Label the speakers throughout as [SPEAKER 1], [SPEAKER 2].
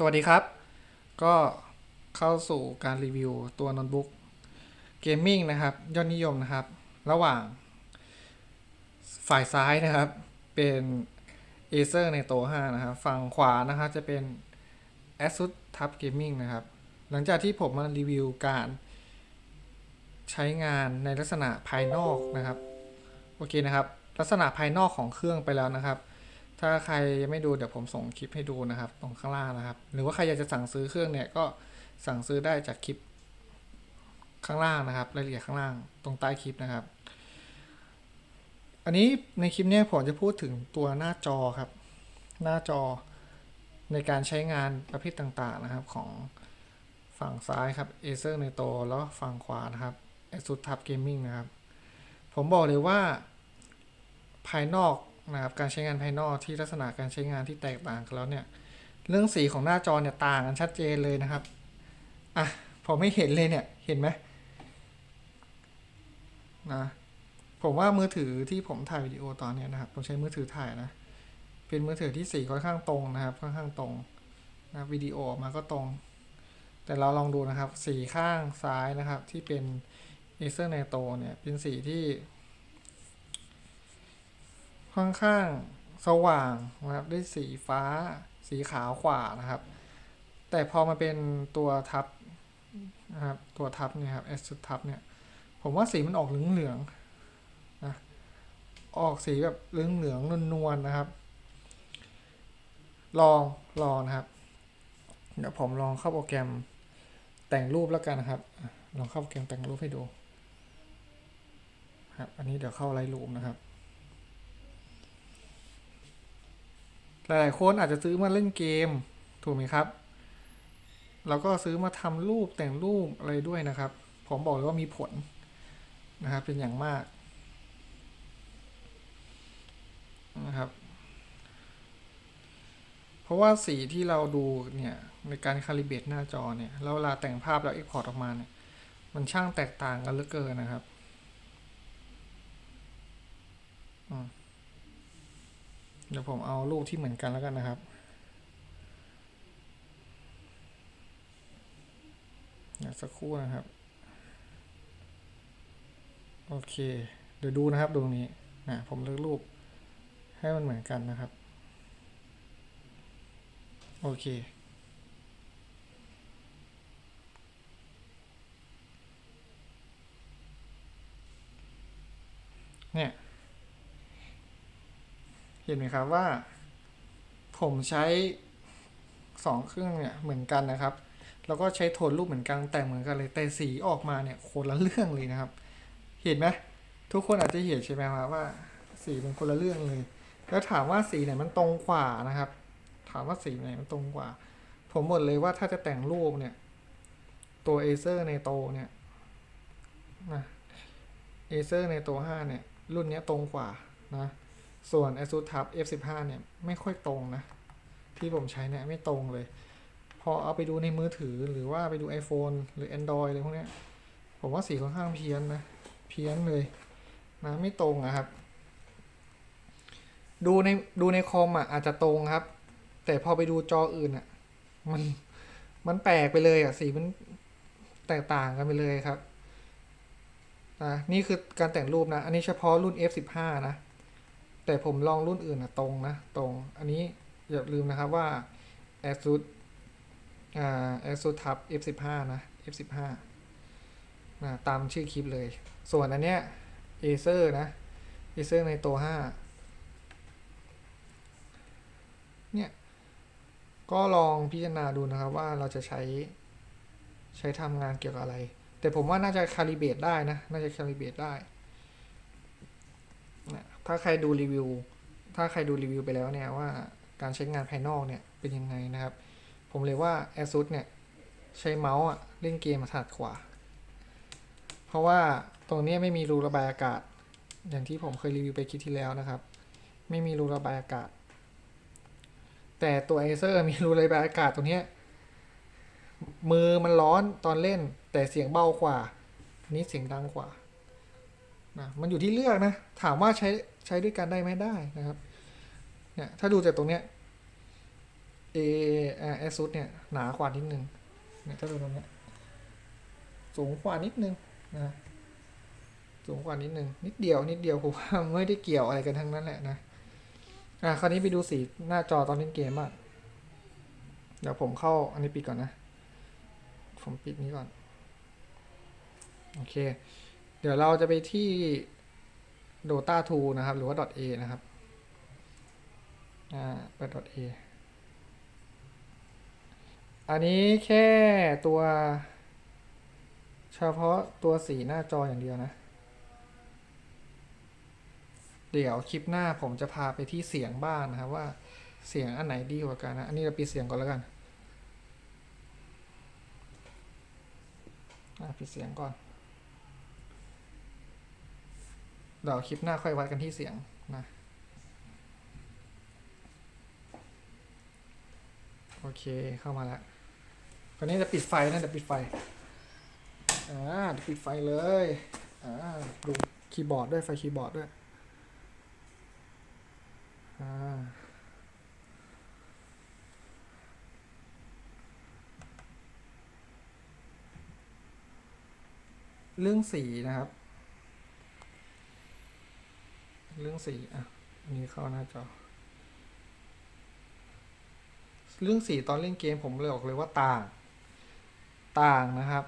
[SPEAKER 1] สวัสดีครับ ก็เข้าสู่การรีวิวตัวโน้ตบุ๊กเกมมิ่งนะครับ ยอดนิยมนะครับ ระหว่าง ฝ่ายซ้ายนะครับ เป็น Acer ในโต5นะครับ ฝั่งขวานะครับจะเป็น ASUS TUF Gaming นะครับ หลังจากที่ผมมารีวิวการใช้งานในลักษณะภายนอกนะครับ โอเคนะครับ ลักษณะภายนอกของเครื่องไปแล้วนะครับ ถ้าใครยังไม่ดูเดี๋ยวผมส่งคลิปให้ดูนะครับ ตรงข้างล่างนะครับ หรือว่าใครอยากจะสั่งซื้อเครื่องเนี่ยก็สั่งซื้อได้จากคลิปข้างล่างนะครับรายละเอียดข้างล่างตรงใต้คลิปนะครับ อันนี้ในคลิปเนี้ยผมจะพูดถึงตัวหน้าจอครับ หน้าจอในการใช้งานประเภทต่างๆนะครับของฝั่งซ้ายครับ Acer Nitro แล้วฝั่งขวานะครับ ASUS TUF Gaming นะครับ ผมบอกเลยว่าภายนอก นะครับการใช้งานภายนอกที่ลักษณะการใช้งานที่แตกต่างกันแล้วเนี่ยเรื่องสีของหน้าจอเนี่ยต่างกันชัดเจนเลยนะครับอะผมไม่เห็นเลยเนี่ยเห็นไหมนะผมว่ามือถือที่ผมถ่ายวิดีโอตอนนี้นะครับผมใช้มือถือถ่ายนะเป็นมือถือที่สีค่อนข้างตรงนะครับค่อนข้างตรงนะวิดีโอออกมาก็ตรง แต่เราลองดูนะครับสีข้างซ้ายนะครับที่เป็น Acer Nitro เนี่ยเป็นสีที่ ค่อนข้างสว่างนะครับด้วยสีฟ้า สีขาวขวานะครับ แต่พอมาเป็นตัวทับนะครับตัวทับเนี่ยครับเอสทับเนี่ยผมว่าสีมันออกเหลืองเหลืองนะออกสีแบบเหลืองเหลืองๆนวลๆนะครับ ลองลองนะครับ เดี๋ยวผมลองเข้าโปรแกรมแต่งรูปแล้วกันนะครับ ลองเข้าโปรแกรมแต่งรูปให้ดูครับอันนี้เดี๋ยวเข้าไลท์รูมนะครับ หลายๆคนอาจจะซื้อมาเล่นเกมถูกไหมครับ แล้วก็ซื้อมาทำรูปแต่งรูปอะไรด้วยนะครับ ผมบอกเลยว่ามีผลนะครับเป็นอย่างมากนะครับเพราะว่าสีที่เราดูเนี่ยในการคาลิเบตหน้าจอเนี่ยแล้วเวลาแต่งภาพแล้วเอ็กพอร์ตออกมาเนี่ยมันช่างแตกต่างกันเหลือเกินนะครับอืม เดี๋ยวผมเอารูปที่เหมือนกันแล้วกันนะครับสักครู่นะครับ โอเค เดี๋ยวดูนะครับตรงนี้นะผมเลือกรูปให้มันเหมือนกันนะครับ โอเคเนี่ย เห็นไหมครับว่า ผมใช้สองเครื่องเนี่ยเหมือนกันนะครับ แล้วก็ใช้โทนรูปเหมือนกันแต่เหมือนกันเลยแต่สีออกมาเนี่ยคนละเรื่องเลยนะครับ เห็นไหมทุกคนอาจจะเห็นใช่ไหมครับว่า สีเป็นคนละเรื่องเลย แล้วถามว่าสีไหนมันตรงกว่านะครับ ถามว่าสีไหนมันตรงกว่า ผมบอกเลยว่าถ้าจะแต่งรูปเนี่ย ตัว Acer ในโตเนี่ยนะ Acer ในโต5เนี่ย รุ่นนี้ตรงกว่านะ ส่วน ASUS TUF F15 เนี่ยไม่ค่อยตรงนะ ที่ผมใช้เนี่ยไม่ตรงเลย พอเอาไปดูในมือถือหรือว่าไปดู iPhone หรือ Android อะไรพวกเนี้ยผมว่าสีค่อนข้างเพี้ยนนะ เพี้ยนเลยนะไม่ตรงอะครับ ดูในดูในคอมอะอาจจะตรงครับ แต่พอไปดูจออื่นอะ มันมันแปลกไปเลยอะสีมันแตกต่างกันไปเลยครับอะนี่คือการแต่งรูปนะ อันนี้เฉพาะรุ่น F15 นะ แต่ผมลองรุ่นอื่นนะตรงนะตรงอันนี้อย่าลืมนะครับว่า ASUS อ่า ASUS TUF F15 นะ F15 นะตามชื่อคลิปเลย ส่วนอันเนี้ย Acer นะ Acer ในตัว 5 เนี่ย ก็ลองพิจารณาดูนะครับว่าเราจะใช้ใช้ทำงานเกี่ยวกับอะไร แต่ผมว่าน่าจะคาลิเบตได้นะ น่าจะคาลิเบตได้ ถ้าใครดูรีวิว ถ้าใครดูรีวิวไปแล้วเนี่ยว่าการใช้งานภายนอกเนี่ยเป็นยังไงนะครับ ผมเลยว่า ASUS เนี่ยใช้เมาส์อะเล่นเกมถนัดกว่าเพราะว่าตรงนี้ไม่มีรูระบายอากาศ อย่างที่ผมเคยรีวิวไปคลิปที่แล้วนะครับ ไม่มีรูระบายอากาศ แต่ตัว Acer มีรูระบายอากาศตรงนี้มือมันร้อนตอนเล่นแต่เสียงเบากว่านนี้เสียงดังกว่า นะมันอยู่ที่เลือกนะ ถามว่าใช้ใช้ด้วยกันได้ไหมได้นะครับเนี่ยถ้าดูจากตรงเนี้ย A อ่า ASUS เนี่ยหนากว่านิดนึงเนี่ยถ้าดูตรงเนี้ยสูงกว่านิดนึงนะสูงกว่านิดนึงนิดเดียวนิดเดียวผมว่าไม่ได้เกี่ยวอะไรกันทั้งนั้นแหละนะอะคราวนี้ไปดูสีหน้าจอตอนเล่นเกมบ้างเดี๋ยวผมเข้าอันนี้ปิดก่อนนะ ผมปิดนี้ก่อน โอเค เดี๋ยวเราจะไปที่ Dota 2 นะครับ หรือว่า .a นะครับ อ่า เปิด .a อันนี้แค่ตัว เฉพาะตัวสีหน้าจออย่างเดียวนะ เดี๋ยวคลิปหน้าผมจะพาไปที่เสียงบ้างนะครับว่าเสียงอันไหนดีกว่ากันนะ อันนี้เราปิดเสียงก่อนแล้วกันปิดเสียงก่อน เดี๋ยวคลิปหน้าค่อยวัดกันที่เสียงนะโอเคเข้ามาแล้วตอนนี้จะปิดไฟนะจะปิดไฟอ่าจะปิดไฟเลยอ่าดูคีย์บอร์ดด้วยไฟคีย์บอร์ดด้วยอ่าเรื่องสีนะครับ เรื่องสีอะนี้เข้าหน้าจอ เรื่องสีตอนเล่นเกมผมเลยบอกเลยว่าต่าง ต่างนะครับ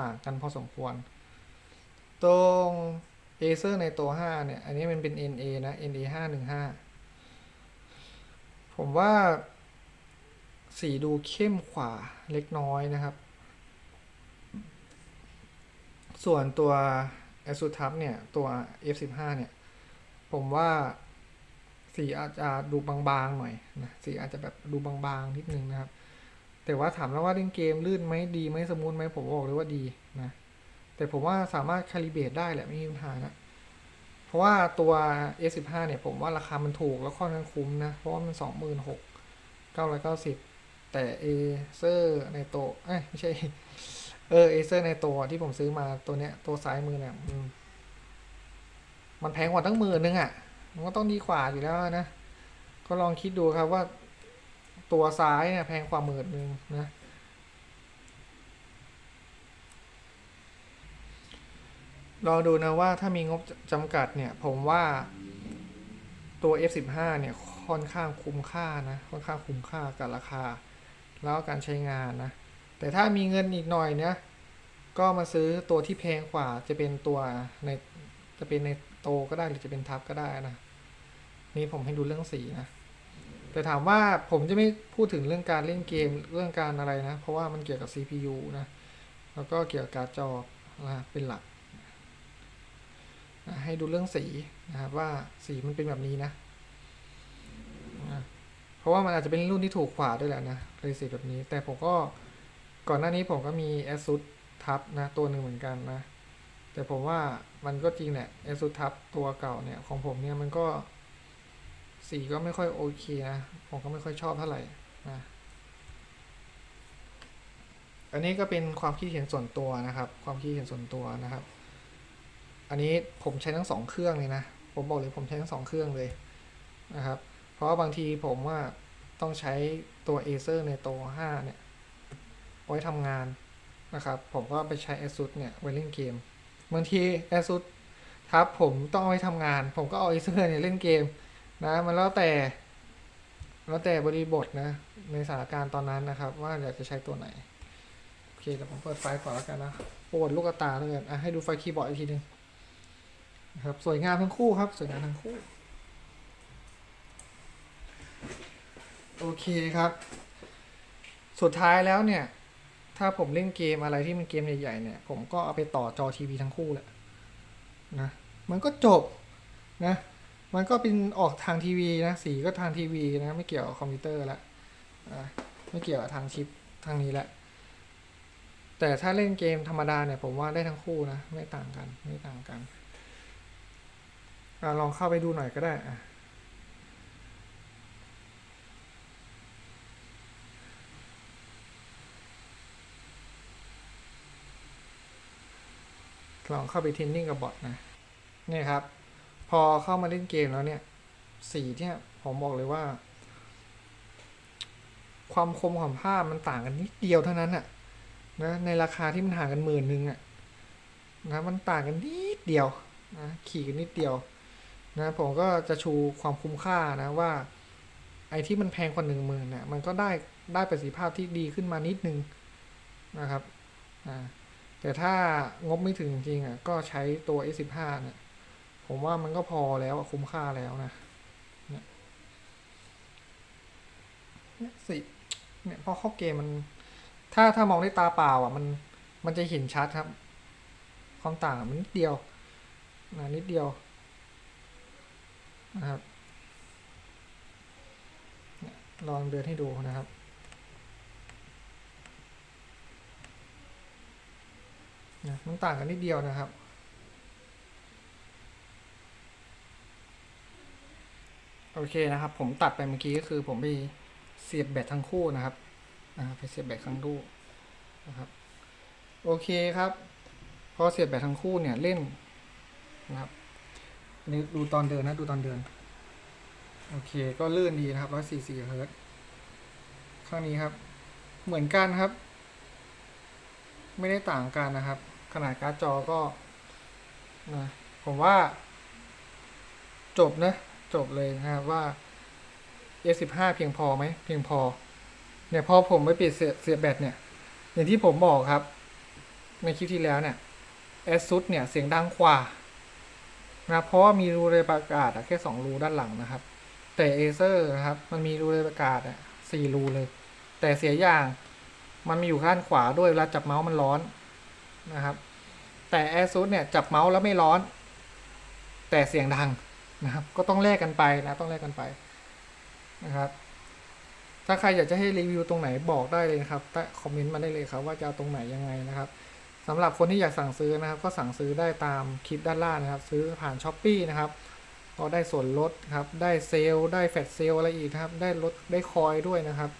[SPEAKER 1] ต่างกันพอสมควร ตรง Acer ในตัว 5 เนี่ย อันนี้มันเป็น NA นะ NA 515 ผมว่าสีดูเข้มขวาเล็กน้อยนะครับ ส่วนตัว ASUS TUF เนี่ย ตัว F15 เนี่ย ผมว่าสีอาจจะดูบางๆหน่อยนะสีอาจจะแบบดูบางๆนิดนึงนะครับ แต่ว่าถามแล้วว่าเล่นเกมลื่นไหมดีไหมสมูทไหมผมบอกเลยว่าดีนะแต่ผมว่าสามารถคาลิเบตได้แหละไม่มีปัญหานะเพราะว่าตัว S15 เนี่ยผมว่าราคามันถูกแล้วค่อนข้างคุ้มนะ เพราะว่ามัน 26,990 แต่ Acer ในโตเอ้ยไม่ใช่เออ Acer ในตัวที่ผมซื้อมาตัวเนี้ยตัวซ้ายมือเนี่ย มันแพงกว่าตั้งหมื่นนึงอะ มันก็ต้องดีกว่าอยู่แล้วนะ ก็ลองคิดดูครับว่า ตัวซ้ายเนี่ยแพงกว่าหมื่นนึงนะลองดูนะว่าถ้ามีงบจำกัดเนี่ย ผมว่าตัว F15 เนี่ยค่อนข้างคุ้มค่านะ ค่อนข้างคุ้มค่ากับราคา แล้วการใช้งานนะ แต่ถ้ามีเงินอีกหน่อยเนี่ยก็มาซื้อตัวที่แพงกว่าจะเป็นตัวในจะเป็นใน โตก็ได้หรือจะเป็นทับก็ได้นะนี่ผมให้ดูเรื่องสีนะแต่ถามว่าผมจะไม่พูดถึงเรื่องการเล่นเกมเรื่องการอะไรนะ เพราะว่ามันเกี่ยวกับ CPU นะแล้วก็เกี่ยวกับการจอนะเป็นหลักนะให้ดูเรื่องสีนะครับว่าสีมันเป็นแบบนี้นะนะเพราะว่ามันอาจจะเป็นรุ่นที่ถูกกว่าด้วยแหละนะเลยสีแบบนี้ แต่ผมก็ก่อนหน้านี้ผมก็มี ASUS ทับนะตัวหนึ่งเหมือนกันนะ แต่ผมว่ามันก็จริงแหละ ASUS ทับตัวเก่าเนี่ยของผมเนี่ยมันก็สีก็ไม่ค่อยโอเคนะผมก็ไม่ค่อยชอบเท่าไหร่นะอันนี้ก็เป็นความคิดเห็นส่วนตัวนะครับ ความคิดเห็นส่วนตัวนะครับ อันนี้ผมใช้ทั้งสองเครื่องเลยนะ ผมบอกเลยผมใช้ทั้งสองเครื่องเลยนะครับ เพราะว่าบางทีผมว่าต้องใช้ตัว Acer ในตัว5เนี่ยไว้ทำงานนะครับ ผมก็ไปใช้ ASUS เนี่ยไว้เล่นเกม บางที ASUS ทับผมต้องเอาไว้ทำงาน ผมก็เอา Acer เนี่ยเล่นเกมนะมันแล้วแต่ แล้วแต่บริบทนะในสถานการณ์ตอนนั้นนะครับ ว่าอยากจะใช้ตัวไหน โอเคเดี๋ยวผมเปิดไฟก่อนแล้วกันนะปวดลูกตาเลยอะให้ดูไฟคีย์บอร์ดอีกทีหนึงครับสวยงามทั้งคู่ครับ สวยงามทั้งคู่ โอเคครับ สุดท้ายแล้วเนี่ย ถ้าผมเล่นเกมอะไรที่มันเกมใหญ่ๆเนี่ย ผมก็เอาไปต่อจอทีวีทั้งคู่แหละนะมันก็จบนะมันก็เป็นออกทางทีวีนะสีก็ทางทีวีนะไม่เกี่ยวกับคอมพิวเตอร์ละไม่เกี่ยวกับทางชิปทางนี้แหละ แต่ถ้าเล่นเกมธรรมดาเนี่ยผมว่าได้ทั้งคู่นะ ไม่ต่างกันไม่ต่างกันอลองเข้าไปดูหน่อยก็ได้อะ ลองเข้าไปเทรนนิ่งกับบอทนะเนี่ยครับ พอเข้ามาเล่นเกมแล้วเนี่ย สีเนี่ยผมบอกเลยว่า ความคมของภาพมันต่างกันนิดเดียวเท่านั้นอะนะในราคาที่มันห่างกันหมื่นหนึ่งอะนะมันต่างกันนิดเดียวนะขี่กันนิดเดียวนะผมก็จะชูความคุ้มค่านะว่า ไอ้ที่มันแพงกว่าหนึ่งหมื่นเนี่ยมันก็ได้ได้ประสิทธิภาพที่ดีขึ้นมานิดนึงนะครับอ่า แต่ถ้างบไม่ถึงจริงๆอะ ก็ใช้ตัว S15 เนี่ยผมว่ามันก็พอแล้วคุ้มค่าแล้วนะเนี่ยสิเนี่ยพอเข้าเกมมัน ถ้าถ้ามองด้วยตาเปล่าอะ มันมันจะเห็นชัดครับ ความต่างมันนิดเดียวนะนิดเดียวนะครับลองเดินให้ดูนะครับ นะมันต่างกันนิดเดียวนะครับ โอเคนะครับ ผมตัดไปเมื่อกี้ก็คือผมไปเสียบแบตทั้งคู่นะครับไปเสียบแบตทั้งคู่นะครับ โอเคครับ พอเสียบแบตทั้งคู่เนี่ยเล่นนะครับอันนี้ดูตอนเดินนะดูตอนเดิน โอเคก็ลื่นดีนะครับ144เฮิร์ตข้างนี้ครับ เหมือนกันครับ ไม่ได้ต่างกันนะครับ ขนาดการ์ดจอก็นะผมว่า จบนะ จบเลยนะครับว่า S15 เพียงพอไหมเพียงพอ เนี่ยพอผมไปเปลี่ยนเสียเสียแบตเนี่ย อย่างที่ผมบอกครับ ในคลิปที่แล้วเนี่ย ASUS เนี่ยเสียงดังกว่านะเพราะว่ามีรูเรยประกาศอะแค่สองรูด้านหลังนะครับ แต่ Acer นะครับมันมีรูเรยประกาศอะสี่รูเลย แต่เสียอย่างมันมีอยู่ข้างขวาด้วยเวลาจับเมาส์มันร้อนนะครับ แต่ ASUS เนี่ยจับเมาส์แล้วไม่ร้อน แต่เสียงดังนะครับ ก็ต้องแลกกันไปนะต้องแลกกันไปนะครับ ถ้าใครอยากจะให้รีวิวตรงไหนบอกได้เลยนะครับใต้คอมเมนต์มาได้เลยครับ ว่าจะเอาตรงไหนยังไงนะครับสำหรับคนที่อยากสั่งซื้อนะครับ ก็สั่งซื้อได้ตามคลิปด้านล่างนะครับ ซื้อผ่านช้อปปีนะครับก็ได้ส่วนลดครับ ได้เซลล์ ได้แฟลชเซลล์อะไรอีกครับ ได้ลด ได้คอยด้วยนะครับ